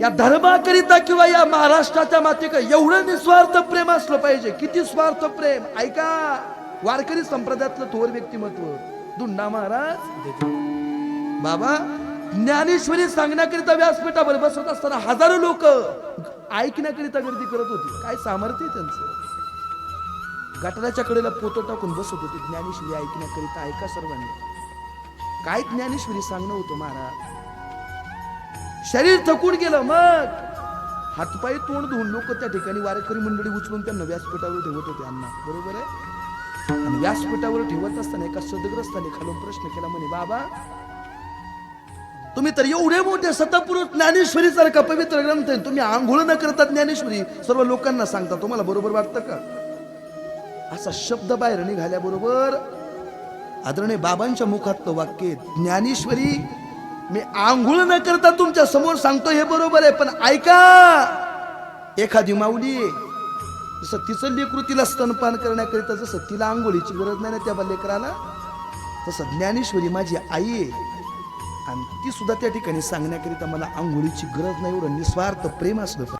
या धर्माकरिता किंवा या महाराष्ट्राच्या मातेक एवढं निस्वार्थ प्रेम असलं पाहिजे. किती स्वार्थ प्रेम? ऐका. वारकरी संप्रदायातलं थोर व्यक्तिमत्व. दुंडा महाराज. बाबा ज्ञानेश्वरी सांगण्याकरिता व्यासपीठावर बसत असताना हजारो लोक ऐकण्याकरिता गर्दी करत होती. काय सामर्थ्य त्यांचं? गटाराच्या कडेला पोतं टाकून बसत होते. ज्ञानेश्वरी ऐकण्याकरिता. ऐका सर्वांनी. काय ज्ञानेश्वरी सांगणं होतं महाराज? शरीर थकून गेलं मग. हातपायी तोंड धुवून लोक त्या ठिकाणी वारकरी मंडळी उचलून त्यांना व्यासपीठावर ठेवत होते अण्णा. बरोबर आहे? आणि व्यासपीठावर ठेवत असताना एका सदग्रस्ताने खालून प्रश्न केला म्हणे बाबा तुम्ही तर एवढे मोठे सतपुरुष ज्ञानेश्वरी सारखा पवित्र ग्रंथ आहे. तुम्ही आंघोळ न करता ज्ञानेश्वरी. सर्व लोकांना सांगता तुम्हाला बरोबर वाटतं का? असा शब्द बाहेर निघाल्याबरोबर आदरणीय बाबांच्या मुखात वाक्य ज्ञानेश्वरी मी आंघोळ न करता तुमच्यासमोर सांगतो हे बरोबर आहे पण ऐका! एखादी माऊली जसं तिचं लेकरू तिला स्तनपान करण्याकरिता जसं तिला आंघोळीची गरज नाही ना त्या लेकराला तसं ज्ञानेश्वरी माझी आई आहे. आणि ती सुद्धा त्या ठिकाणी सांगण्याकरिता मला आंघोळीची गरज नाही एवढं निस्वार्थ प्रेम असलं